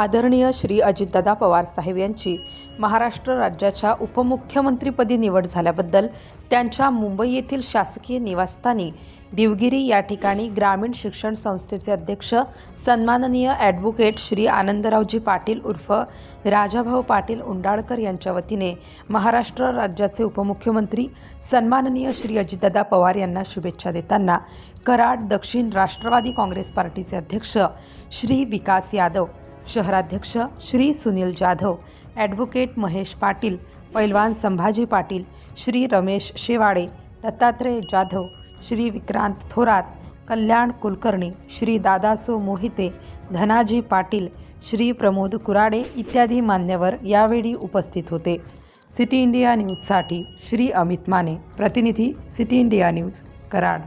आदरणीय श्री अजितदादा पवार साहेब यांची महाराष्ट्र राज्याच्या उपमुख्यमंत्रीपदी निवड झाल्याबद्दल त्यांच्या मुंबई येथील शासकीय निवासस्थानी दिवगिरी या ठिकाणी ग्रामीण शिक्षण संस्थेचे अध्यक्ष सन्माननीय ॲडव्होकेट श्री आनंदरावजी पाटील उर्फ राजाभाऊ पाटील उंडाळकर यांच्या वतीने महाराष्ट्र राज्याचे उपमुख्यमंत्री सन्माननीय श्री अजितदादा पवार यांना शुभेच्छा देताना कराड दक्षिण राष्ट्रवादी काँग्रेस पार्टीचे अध्यक्ष श्री विकास यादव शहराध्यक्ष श्री सुनील जाधव ॲडव्होकेट महेश पाटील पैलवान संभाजी पाटील श्री रमेश शेवाडे दत्तात्रय जाधव श्री विक्रांत थोरात कल्याण कुलकर्णी श्री दादासो मोहिते धनाजी पाटील श्री प्रमोद कुराडे इत्यादी मान्यवर यावेळी उपस्थित होते. सिटी इंडिया न्यूजसाठी श्री अमित माने प्रतिनिधी सिटी इंडिया न्यूज कराड.